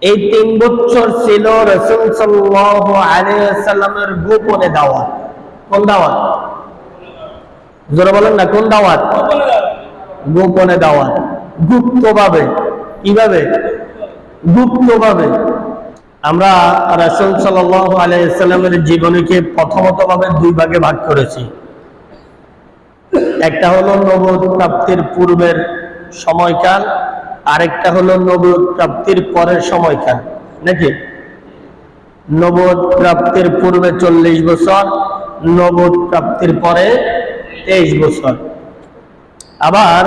এই তিন বছর ছিল রসুল সাল্লাহ গোপনে দাওয়াত। কোন দাওয়াত? বলেন না, কোন দাওয়াত? গোপনে দাওয়াত। গুপ্তভাবে। কীভাবে? গুপ্তভাবে। আমরা রাসুল সাল্লাহ আলাইসাল্লামের জীবনীকে প্রথমত ভাবে দুই ভাগে ভাগ করেছি। একটা হলো নবদ প্রাপ্তির পূর্বের সময়কাল আরেকটা হলো নবদ প্রাপ্তির পরের সময়কাল। নাকি? নবদ প্রাপ্তির পূর্বে চল্লিশ বছর নবদ প্রাপ্তির পরে তেইশ বছর। আবার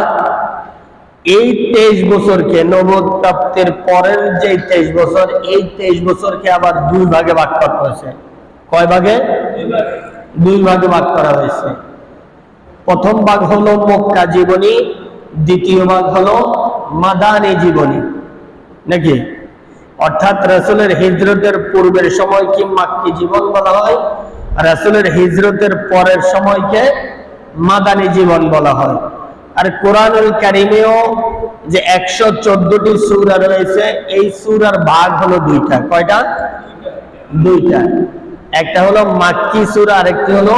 এই তেইশ বছরকে নবদ প্রাপ্তির পরের যে তেইশ বছর, এই তেইশ বছরকে আবার দুই ভাগে ভাগ করা হয়েছে। কয় ভাগে? দুই ভাগে ভাগ করা হয়েছে। প্রথম ভাগ হলো মক্কা জীবনী, দ্বিতীয় ভাগ হলো মাদানী জীবনী, নাকি? অর্থাৎ রাসুলের হিজরতের পূর্বের সময়কে মাক্কি জীবন বলা হয়? রাসুলের হিজরতের পরের সময়কে মাদানী জীবন বলা হয়। আর কোরআনুল কারিমেও যে একশো চোদ্দটি সুরা রয়েছে, এই সুরার ভাগ হলো দুইটা। কয়টা? দুইটা। একটা হলো মাক্কি সুরা, আরেকটি হলো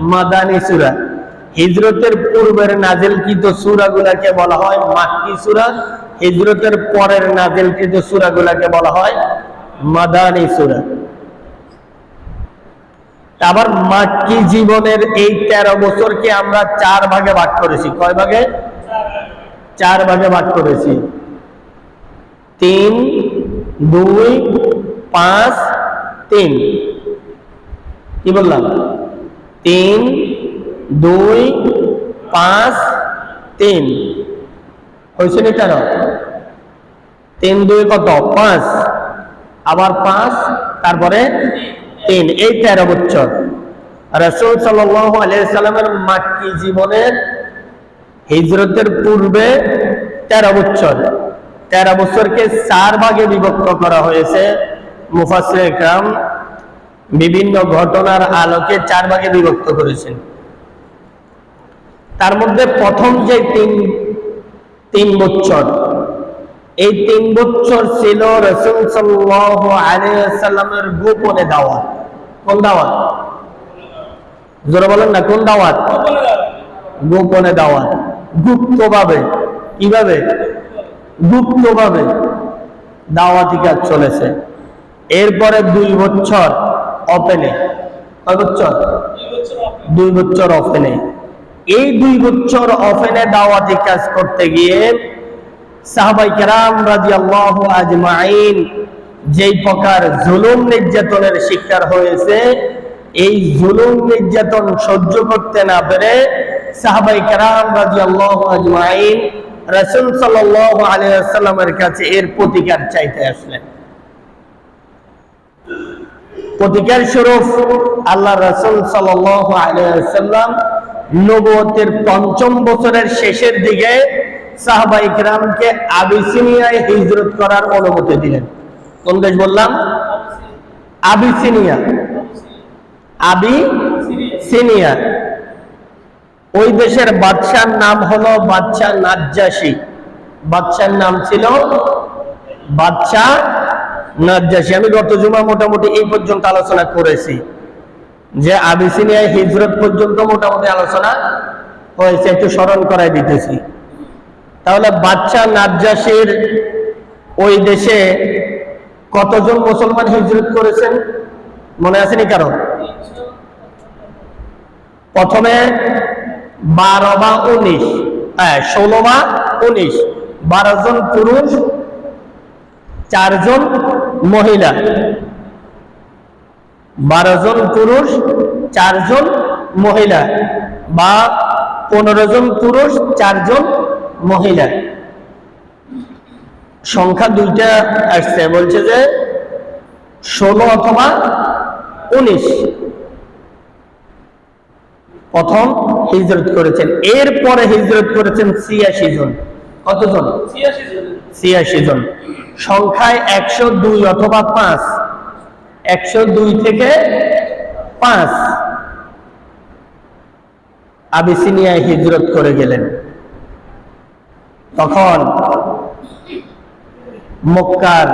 মাদানী সুরা। হিজরতের পূর্বের নাজিলকৃত সুরাগুলাকে বলা হয় মাক্কি সুরা। হিজরতের পরের নাজিলকৃত সুরাগুলাকে বলা হয় মাদানি সুরা। আবার মাক্কি জীবনের এই তেরো বছরকে আমরা চার ভাগে ভাগ করেছি। কয় ভাগে? চার ভাগে ভাগ করেছি। তিন, দুই, পাঁচ, তিন। কি বললাম? তিন দুই, পাঁচ, তিন। হয়েছে নি কেন তিন, দুই কত? পাঁচ। আবার পাঁচ, তারপরে তিন। এই তেরো বছর। রসুল সাল্লামের মাক্কি জীবনের হিজরতের পূর্বে তেরো বছর। তেরো বছরকে চার ভাগে বিভক্ত করা হয়েছে। মুফাসির একরাম বিভিন্ন ঘটনার আলোকে চার ভাগে বিভক্ত করেছেন। তার মধ্যে প্রথম যে তিন তিন বছর এই তিন বছর ছিল রসুল সাল্লামের গোপনে দাওয়াত। কোন দাওয়াত? জোরে বলেন না, কোন দাওয়াত? গোপনে দাওয়াত। গুপ্তভাবে। কীভাবে? গুপ্তভাবে দাওয়াতি কাজ চলেছে। এরপরে দুই বছর অপেনে কয় বছর দুই বছর ওপেনে এই দুই বছর অফেনে দাওয়াতি কাজ করতে গিয়ে সাহাবাই কেরাম রাজি আল্লাহ আজমাইন যেই প্রকার জুলুম নির্যাতনের শিকার হয়েছে, এই জুলুম নির্যাতন সহ্য করতে না পেরে সাহাবাই কেরাম রাজি আল্লাহ আজমাইন রসুল সাল্লাহ আলিয়াল্লামের কাছে এর প্রতিকার চাইতে আসলেন। প্রতিকার স্বরূপ আল্লাহ রসুল সাল্লাহ আলিয়াল্লাম নবতের পঞ্চম বছরের শেষের দিকে সাহবা ইকরামকে আবিসিনিয়ায় হিজরত করার অনুমতি দিলেন। কোন দেশ বললাম? আবিসিনিয়া। আবি সিনিয়া ওই দেশের বাদশার নাম হলো বাদশাহ নাজ্জাসী। বাদশার নাম ছিল বাদশাহ নাজ্জাসী। আমি গত জুমা মোটামুটি এই পর্যন্ত আলোচনা করেছি। যে আবিসিনিয়ায় হিজরত পর্যন্ত মোটামুটি আলোচনা হয়েছে, একটু স্মরণ করাই দিতেছি। তাহলে বাচ্চা নাজ্জাসীর ওই দেশে কতজন মুসলমান হিজরত করেছেন? মনে আসেনি কারণ প্রথমে বারো বা উনিশ হ্যাঁ ষোলো বা উনিশ। বারো জন পুরুষ, চারজন মহিলা। বারো জন পুরুষ চারজন মহিলা বা পনেরো জন পুরুষ চারজন মহিলা। সংখ্যা দুইটা আসছে বলছে যে ষোলো অথবা উনিশ। প্রথম হিজরত করেছেন এরপরে হিজরত করেছেন ছিয়াশি জন। কতজন? ছিয়াশি জন। সংখ্যায় একশো দুই অথবা পাঁচ। একশো দুই থেকে পাঁচ। আবিসিনিয়ায় হিজরত করে গেলেন। তখন মক্কার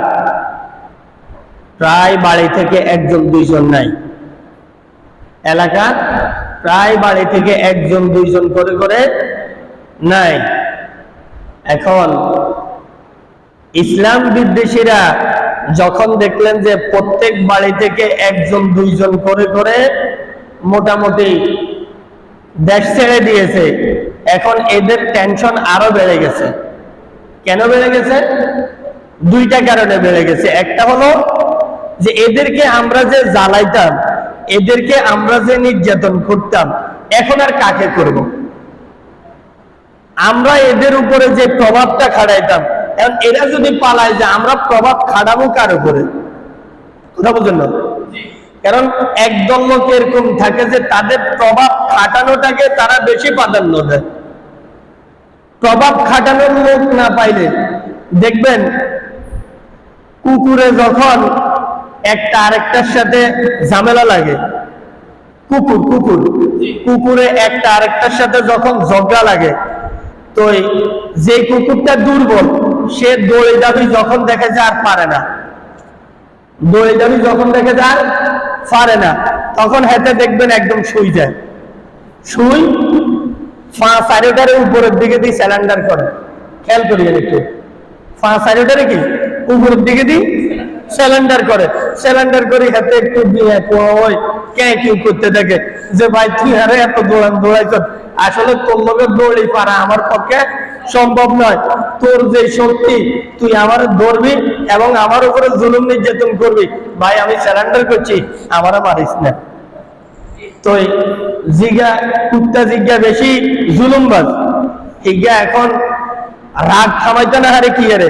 প্রায় বাড়ি থেকে একজন, দুইজন নাই। এলাকা প্রায় বাড়ি থেকে একজন, দুইজন করে করে নাই। এখন ইসলাম বিদ্বেষীরা যখন দেখলেন যে প্রত্যেক বাড়ি থেকে একজন, দুইজন করে করে মোটামুটি দেশ ছেড়ে দিয়েছে, এখন এদের টেনশন আরও বেড়ে গেছে। কেন বেড়ে গেছে? দুইটা কারণে বেড়ে গেছে। একটা হলো যে এদেরকে আমরা যে জ্বালাইতাম, এদেরকে আমরা যে নির্যাতন করতাম, এখন আর কাকে করব? আমরা এদের উপরে যে প্রভাবটা খাটাইতাম এখন এরা যদি পালায় যে আমরা প্রভাব খাটাবো কার উপরে? কথা বুঝলেন না? কারণ একদল লোক এরকম থাকে যে তাদের প্রভাব খাটানোটাকে তারা বেশি প্রাধান্য দেয়। প্রভাব খাটানোর লোক না পাইলে দেখবেন কুকুরে যখন একটা আরেকটার সাথে ঝামেলা লাগে কুকুর কুকুর কুকুরে একটা আরেকটার সাথে যখন ঝগড়া লাগে তো যে কুকুরটা দুর্বল সে দৌড়ে যাবি যখন দেখে যে আর পারে না। দৌড়ে যাবি যখন দেখে যে পারে না, তখন হাতে দেখবেন একদম শুই যায়। শুই ফা চারিটারে উপরের দিকে দিয়ে স্যালেন্ডার করে। খেয়াল করি একটু। ফা চারিটারে কি? উপরের দিকে দিই স্যালেন্ডার করে। স্যালেন্ডার করে হাতে একটু দিয়ে ওই কে কি করতে থাকে যে, ভাই, তুই আরে এত দৌড়ান, দৌড়াইছ। আসলে তোর লোকের দৌড়ি পারা, আমার পক্ষে সম্ভব নয়। তোর যে শক্তি, তুই আমার ধরবি এবং আমার উপরে জুলুম নির্যাতন করবি। ভাই, আমি স্যালেন্ডার করছি, আমারও মারিস না। তো জিগা, কুত্তা জিজ্ঞা বেশি জুলুমবাজ। হিগা এখন রাগ থামাইতে না হারে কি আরে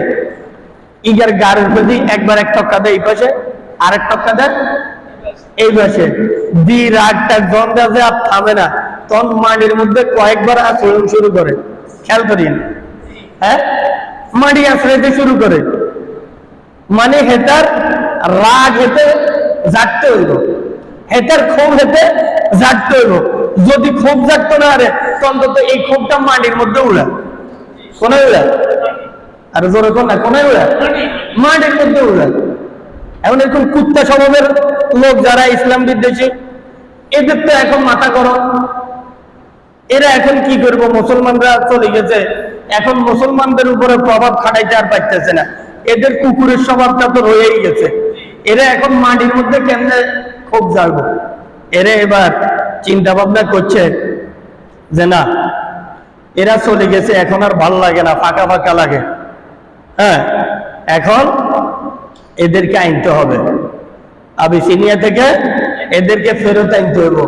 ইগার গাড়ির প্রতি একবার এক টক্কা দেয় এই পাশে এক টক্কা দেয় এই পাশে। দি রাগটা গন্ধা আর থামে না। তখন মাটির মধ্যে কয়েকবার আচরণ শুরু করে। খেয়াল করিন হ্যাঁ? মাটি আশ্রয়তে শুরু করে। মানে হেতার রাগ হেতে জাগতে হইব। হেতার ক্ষোভ হেতে জাগতে হইব। যদি ক্ষোভ জাগতো না আরে অন্তত এই ক্ষোভটা মাটির মধ্যে উড়া। কোনে উড়া? আর জোরে কোন না, কোনে উড়া? মাটির মধ্যে উড়া। এখন এরকম কুত্তা স্বভাবের লোক যারা ইসলাম বিদ্বেষী, এদের তো এখন মাথা গরম। এরা এখন কি করব? মুসলমানরা চলে গেছে। এখন মুসলমানদের উপরে প্রভাব খাটাইতে আর পাইতেছে না। এদের কুকুরের স্বভাবটা তো রয়েই গেছে। এরা এখন মাটির মধ্যে কেমনে খুব জাগবো? এরা এবার চিন্তা ভাবনা করছে যে না, এরা চলে গেছে, এখন আর ভালো লাগে না, ফাঁকা ফাঁকা লাগে। হ্যাঁ এখন এদেরকে আনতে হবে। আবিসিনিয়া থেকে এদেরকে ফেরত আনতে হইব।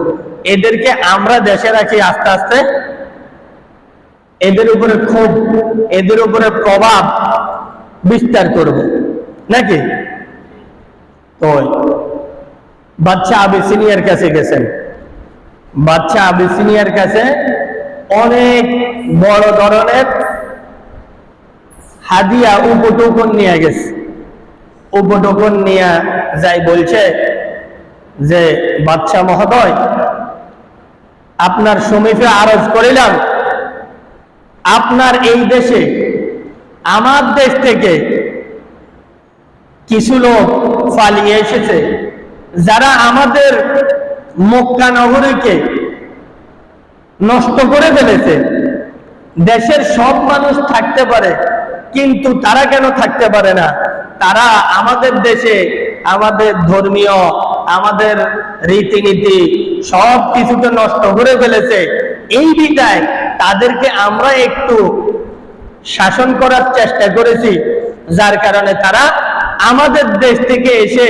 এদেরকে আমরা দেশে রাখি আস্তে আস্তে। এদের উপরে খুব এদের উপরে প্রভাব বিস্তার করব। নাকি? তো বাচ্চা আবিসিনিয়ার কাছে গেছেন। বাচ্চা আবিসিনিয়ার কাছে অনেক বড় ধরনের হাদিয়া, উপটোকন নিয়ে গেছে। উপটোকন নিয়ে যাই বলছে যে বাচ্চা মহোদয় আপনার সমীপে আরজ করিলাম, আপনার এই দেশে, আমার দেশ থেকে কিছু লোক পালিয়ে এসেছে, যারা আমাদের মক্কা নগরীকে নষ্ট করে ফেলেছে। দেশের সব মানুষ থাকতে পারে, কিন্তু তারা কেন থাকতে পারে না? তারা আমাদের দেশে আমাদের ধর্মীয় আমাদের রীতিনীতি সব কিছুকে নষ্ট করে ফেলেছে। এই বিদায় তাদেরকে আমরা একটু শাসন করার চেষ্টা করেছি, যার কারণে তারা আমাদের দেশ থেকে এসে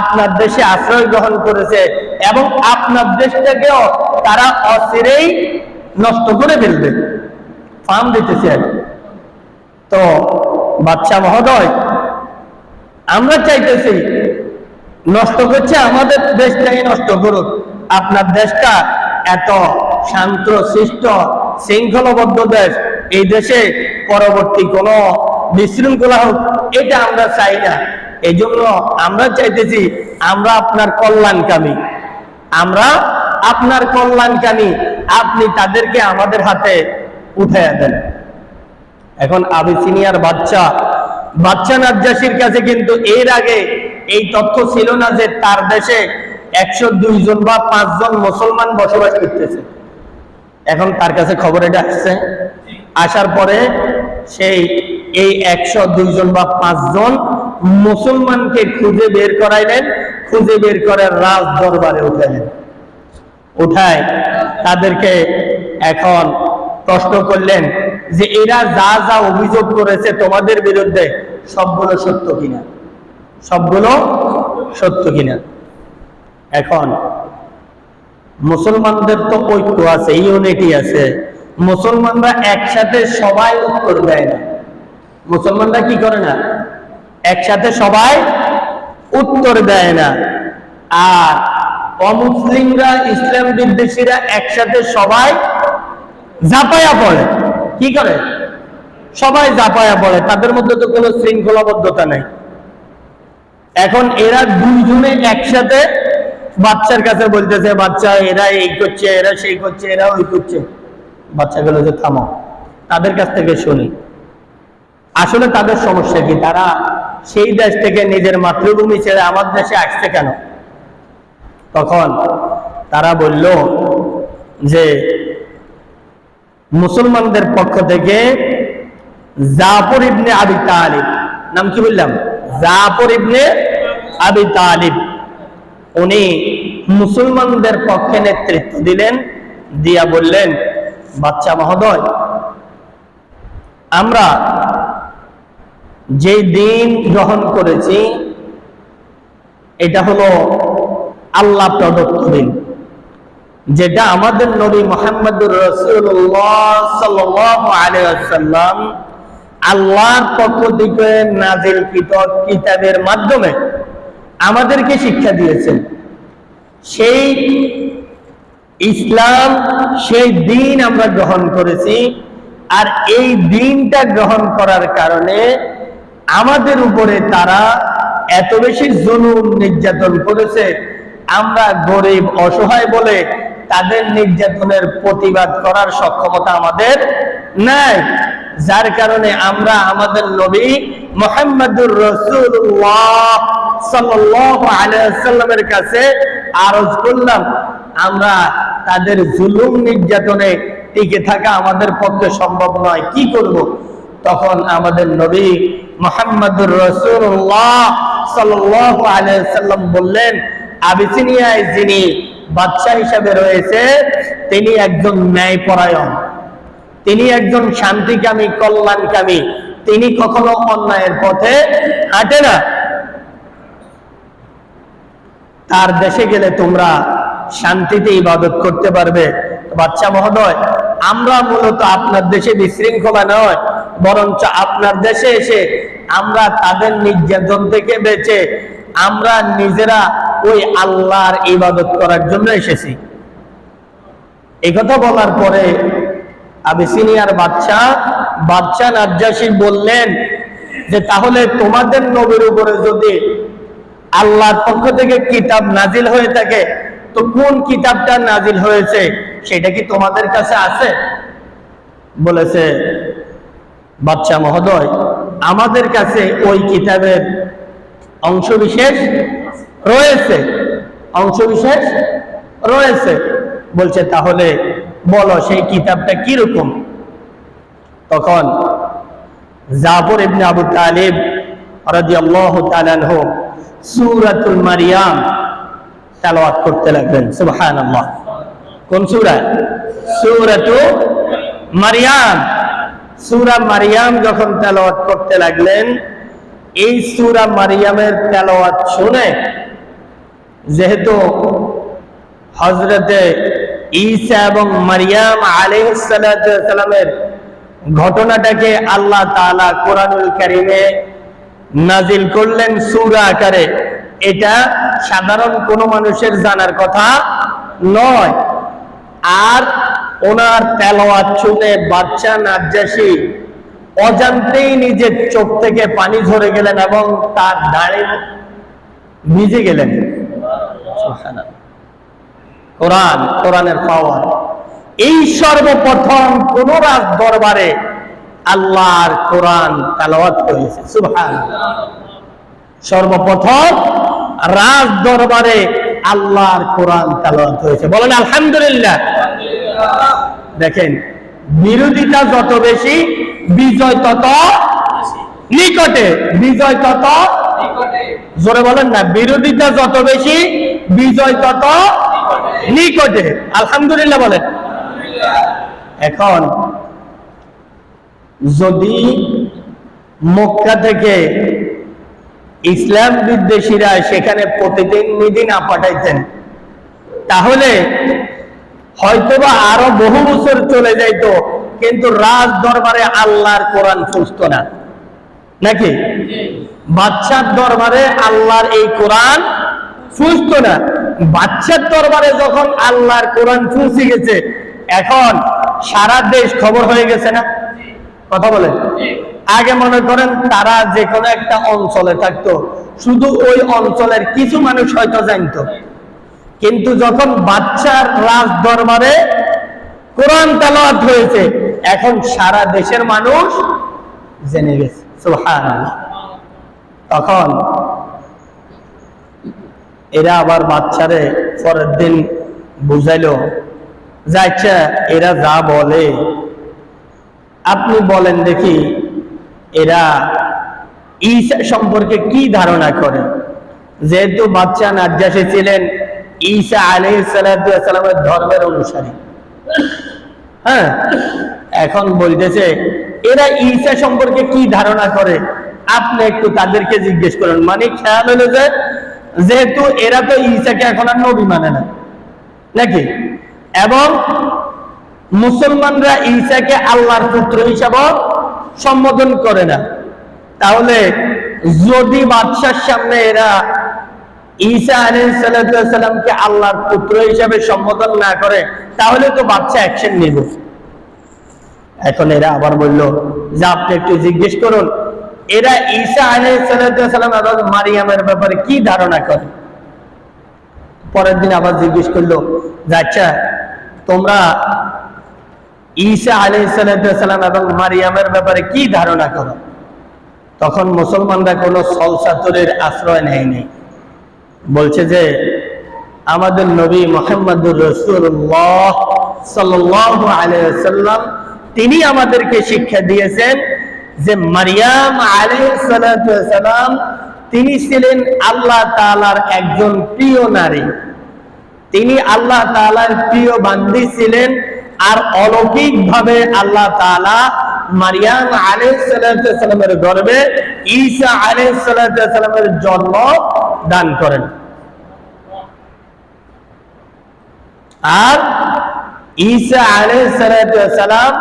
আপনার দেশে আশ্রয় গ্রহণ করেছে এবং আপনার দেশটাকেও তারা অচিরেই নষ্ট করে ফেলবে। ফার্ম দিতেছে তো বাচ্চা মহোদয়, আমরা চাইতেছি নষ্ট করছে আমাদের দেশটাকে নষ্ট করুক। আপনার দেশটা এত শান্ত শিষ্ট শৃঙ্খলবদ্ধ দেশ। এই দেশে পরবর্তী কোন বিশৃঙ্খলা হোক, এটা আমরা চাই না। এই জন্য আমরা চাইতেছি, আমরা আপনার কল্যাণকামী। আমরা আপনার কল্যাণকামী। আপনি তাদেরকে আমাদের হাতে উঠে দেন। এখন আবিসিনিয়ার বাচ্চা বাচ্চা নাজ্জাসির কাছে কিন্তু এর আগে এই তথ্য ছিল না যে তার দেশে একশো দুই জন বা পাঁচজন মুসলমান বসবাস করতেছে। এখন তার কাছে খবর এটা আসছে। আসার পরে সেই এই একশো জন বা পাঁচজন মুসলমানকে খুঁজে বের করাইলেন, খুঁজে বের করে রাজ দরবারে উঠাইলেন। উঠায় তাদেরকে এখন প্রশ্ন করলেন যে এরা যা যা অভিযোগ করেছে তোমাদের বিরুদ্ধে সবগুলো সত্য কিনা? সবগুলো সত্য কিনা? এখন, মুসলমানদের তো ঐক্য আছে, ইউনিটি আছে। মুসলমানরা একসাথে সবাই উত্তর দেয় না। মুসলমানরা কি করে না? একসাথে সবাই উত্তর দেয় না। আর অমুসলিমরা, ইসলাম বিদ্বেষীরা একসাথে সবাই জাপায়া পড়ে। কি করে? সবাই জাপায়া পড়ে। তাদের মধ্যে তো কোনো শৃঙ্খলাবদ্ধতা নেই। এখন এরা দুইজনে একসাথে বাচ্চার কাছে বলতেছে, বাচ্চা, এরা এই করছে, এরা সেই করছে, এরা ওই করছে। বাচ্চাগুলো যে থামো তাদের কাছ থেকে শুনি। আসলে তাদের সমস্যা কি? তারা সেই দেশ থেকে নিজের মাতৃভূমি ছেড়ে আমার দেশে আসছে কেন? তখন তারা বলল যে, মুসলমানদের পক্ষ থেকে জাফর ইবনে আবি তালিব, নাম কি বললাম? জাফর ইবনে আবি তালিব, উনি মুসলমানদের পক্ষে নেতৃত্ব দিলেন, দিয়া বললেন বাচ্চা মহোদয়, আমরা যে দিন গ্রহণ করেছি, এটা হলো আল্লাহ প্রদত্ত দিন, যেটা আমাদের নবী মোহাম্মদুর রসুল্লাহ সাল্লাম আল্লাহর পক্ষ থেকে নাজিল কিতাবের মাধ্যমে আমাদেরকে শিক্ষা দিয়েছেন। সেই ইসলাম, সেই দিন আমরা গ্রহণ করেছি আর এই দিনটা গ্রহণ করার কারণে আমাদের উপরে তারা এত বেশি জুলুম নির্যাতন করেছে। আমরা গরিব, অসহায় বলে তাদের নির্যাতনের প্রতিবাদ করার সক্ষমতা আমাদের নাই। যার কারণে আমরা আমাদের নবী মোহাম্মদুর রসুল্লাহ সাল্লামের কাছে আরজ করলাম, আমরা তাদের জুলুম নির্যাতনে টিকে থাকা আমাদের পক্ষে সম্ভব নয়, কি করব? তখন আমাদের নবী মোহাম্মদুর রসুল্লাহ সাল্লাম বললেন, আবিসিনিয়ায় যিনি বাচ্চা হিসাবে রয়েছে, তিনি একজন ন্যায়পরায়ণ। তিনি একজন শান্তিকামী, কল্যাণকামী। তিনি কখনো অন্যায়ের পথে হাঁটে না। তার দেশে গেলে তোমরা শান্তিতে ইবাদত করতে পারবে। বাচ্চা মহোদয়, আমরা মূলত আপনার দেশে বিশৃঙ্খলা নয়, বরঞ্চ আপনার দেশে এসে আমরা তাদের নির্যাতন থেকে বেঁচে আমরা নিজেরা ওই আল্লাহর ইবাদত করার জন্য এসেছি। কথা বলার পরে আবিসিনিয়ার বাচ্চা বাচ্চা নাজ্জাসী বললেন যে, তাহলে তোমাদের নবীর উপরে যদি আল্লাহর পক্ষ থেকে কিতাব নাজিল হয়ে থাকে, তো কোন কিতাবটা নাজিল হয়েছে? সেটা কি তোমাদের কাছে আছে? বলেছে, বাচ্চা মহোদয়, আমাদের কাছে ওই কিতাবের অংশ বিশেষ রয়েছে। অংশ বিশেষ রয়েছে। বলছে, তাহলে বলো, সেই কিতাবটা কীরকম? তখন জাফর ইবনে আবু তালিব রাদিয়াল্লাহু তাআলা আনহু সূরাতুল মারিয়াম তেলাওয়াত করতে লাগলেন, সুবহানাল্লাহ। কোন সূরা? সূরাতু মারিয়াম। সূরা মারিয়াম যখন তেলাওয়াত করতে লাগলেন, এই সূরা মারিয়ামের তেলাওয়াত শুনে যেহেতু হজরতে ঈসা এবং মারিয়াম আলাইহিসসালামের ঘটনাটাকে আল্লাহ তাআলা কোরআনুল কারীমে নাজিল করলেন সূরা আকারে। এটা সাধারণ কোনো মানুষের জানার কথা নয়। আর ওনার তেলাওয়াত শুনে বাচ্চা নাজ্জাসী অজান্তেই নিজের চোখ থেকে পানি ঝরে গেলেন এবং তার দাঁড়ে ভিজে গেলেন। কোরআন কোরআনের পাওয়ার এই সর্বপ্রথম কোন রাজ দরবারে আল্লাহর কোরআন তালাওয়াত হয়েছে। সুবহান সর্বপ্রথম রাজ দরবারে আল্লাহর কোরআন তালাওয়াত হয়েছে। বলেন আলহামদুলিল্লাহ। দেখেন বিরোধিতা যত বেশি বিজয় তত নিকটে। বিজয় তত জোরে বলেন না বিরোধিতা যত বেশি বিজয় তত নিকটে আলহামদুলিল্লাহ বলেন। এখন যদি মক্কা থেকে ইসলাম বিদ্বেষীরা সেখানে প্রতিনিধি না পাঠাইতেন তাহলে হয়তোবা আরও বহু বছর চলে যাইতো কিন্তু রাজ দরবারে আল্লাহর কোরআন ফুসত না। নাকি? বাচ্চার দরবারে আল্লাহর এই কোরআন ফুসত না। বাচ্চার দরবারে যখন আল্লাহর কোরআন ফুসে গেছে, এখন সারা দেশ খবর হয়ে গেছে না? কথা বলেন। আগে মনে করেন তারা যে কোনো একটা অঞ্চলে থাকতো, শুধু ওই অঞ্চলের কিছু মানুষ হয়তো জানতো। কিন্তু যখন বাচ্চার রাজ দরবারে কোরআন তালাওয়াত হয়েছে, এখন সারা দেশের মানুষ জেনে গেছে। তখন এরা আবার বাচ্চারে পরের দিন বুঝাইলো, যে আচ্ছা এরা যা বলে, আপনি বলেন দেখি এরা ঈসা সম্পর্কে কি ধারণা করে? যেহেতু বাচ্চা নাজ্জাসী ছিলেন, ঈসা আলী সালামের ধর্মের অনুসারী। হ্যাঁ এখন বলতেছে, এরা ঈশা সম্পর্কে কি ধারণা করে? আপনি একটু তাদেরকে জিজ্ঞেস করেন। মানে খেয়াল হলো যে যেহেতু এরা তো ঈসাকে এখন আর নবী মানে না। নাকি? এবং মুসলমানরা ঈসাকে আল্লাহর পুত্র হিসাবে সম্বোধন করে না। তাহলে যদি বাদশার সামনে এরা ঈসা আলাইসালামকে আল্লাহর পুত্র হিসাবে সম্বোধন না করে, তাহলে তো বাচ্চা অ্যাকশন নিব। এখন এরা আবার বলল, যে আপনি একটু জিজ্ঞেস করুন এরা ঈসা আলাইসালাম এবং মারিয়ামের ব্যাপারে কি ধারণা করে? পরের দিন আবার জিজ্ঞেস করল আচ্ছা তোমরা ঈসা আলাইসালাম এবং মারিয়ামের ব্যাপারে কি ধারণা করো? তখন মুসলমানরা কোনো সলসাতুরের আশ্রয় নেয়নি। বলছে যে, আমাদের নবী মোহাম্মদুর রসুল্লাহ সাল্লাহ আলাইসাল্লাম তিনি আমাদেরকে শিক্ষা দিয়েছেন যে মারিয়াম আলাইসালাম তিনি ছিলেন আল্লাহ তালার একজন প্রিয় নারী। তিনি আল্লাহ তালার প্রিয় বান্ধী ছিলেন আর অলৌকিক ভাবে আল্লাহ তালা মারিয়াম আলাইসালামের গর্বে ঈসা আলাইসালামের জন্ম দান করেন। আর ঈসা আলাইসালাম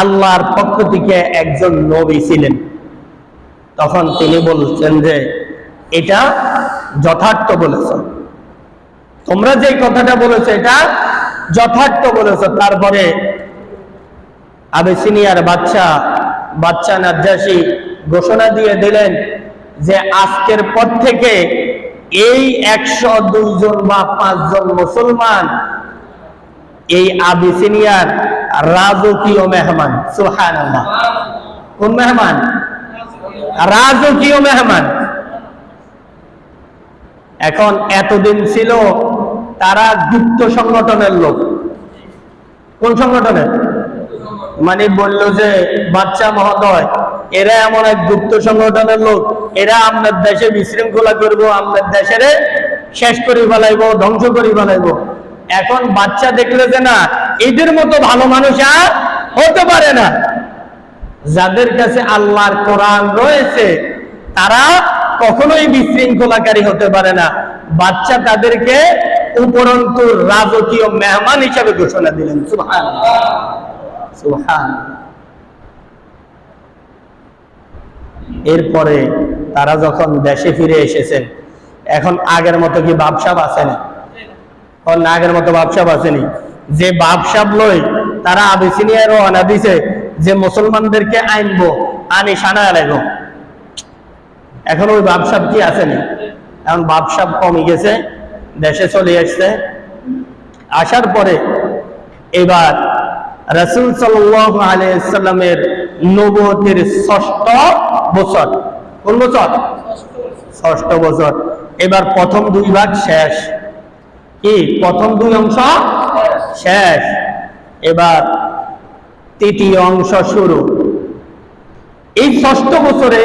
আল্লাহর পক্ষ থেকে একজন নবী ছিলেন। তখন তিনি বলছেন যে, এটা যথার্থ বলেছ। তোমরা যে কথাটা বলেছ এটা যথার্থ বলেছ। তারপরে আবেসিনিয়ার বাচ্চা বাচ্চা নাজ্জাসী ঘোষণা দিয়ে দিলেন যে, আজকের পর থেকে এই একশো দুইজন বা পাঁচজন মুসলমান এই আবিসিনিয়ার রাজকীয় মেহমান? সুহান কোন মেহমান? রাজকীয় মেহমান? এখন এতদিন ছিল তারা গুপ্ত সংগঠনের লোক। কোন সংগঠনের? মানে বলল যে বাচ্চা মহোদয়, এরা এমন এক গুপ্ত সংগঠনের লোক। এরা আপনার দেশে বিশৃঙ্খলা করব আপনার দেশের শেষ করি ফেলাইব, ধ্বংস করি ফেলাইব। এখন বাচ্চা দেখলে যে না এদের মতো ভালো মানুষ আর হতে পারে না। যাদের কাছে আল্লাহর কোরআন রয়েছে, তারা কখনোই বিশৃঙ্খলাকারী হতে পারে না। বাচ্চা তাদেরকে উপরন্তু রাজকীয় মেহমান হিসাবে ঘোষণা দিলেন। সুহান সুহান এরপরে তারা যখন দেশে ফিরে এসেছেন এখন আগের মতো কি বাপসাপ আছে আসেনি এখন আগের মতো বাপসাপ আসেনি যে বাপসাপ লই তারা আবিসিনিয়ার রওনা দিছে যে মুসলমানদেরকে আইনবো আনি সানা লাগবো এখন ওই বাপসাপ কি আসেনি এখন বাপসাব কমে গেছে দেশে চলে আসছে আসার পরে এবার রসুল সাল্লামের নবতির ষষ্ঠ বছর কোন বছর ষষ্ঠ বছর এবার প্রথম দুই ভাগ শেষ কি? প্রথম দুই অংশ শেষ। এবার তৃতীয় অংশ শুরু। এই ষষ্ঠ বছরে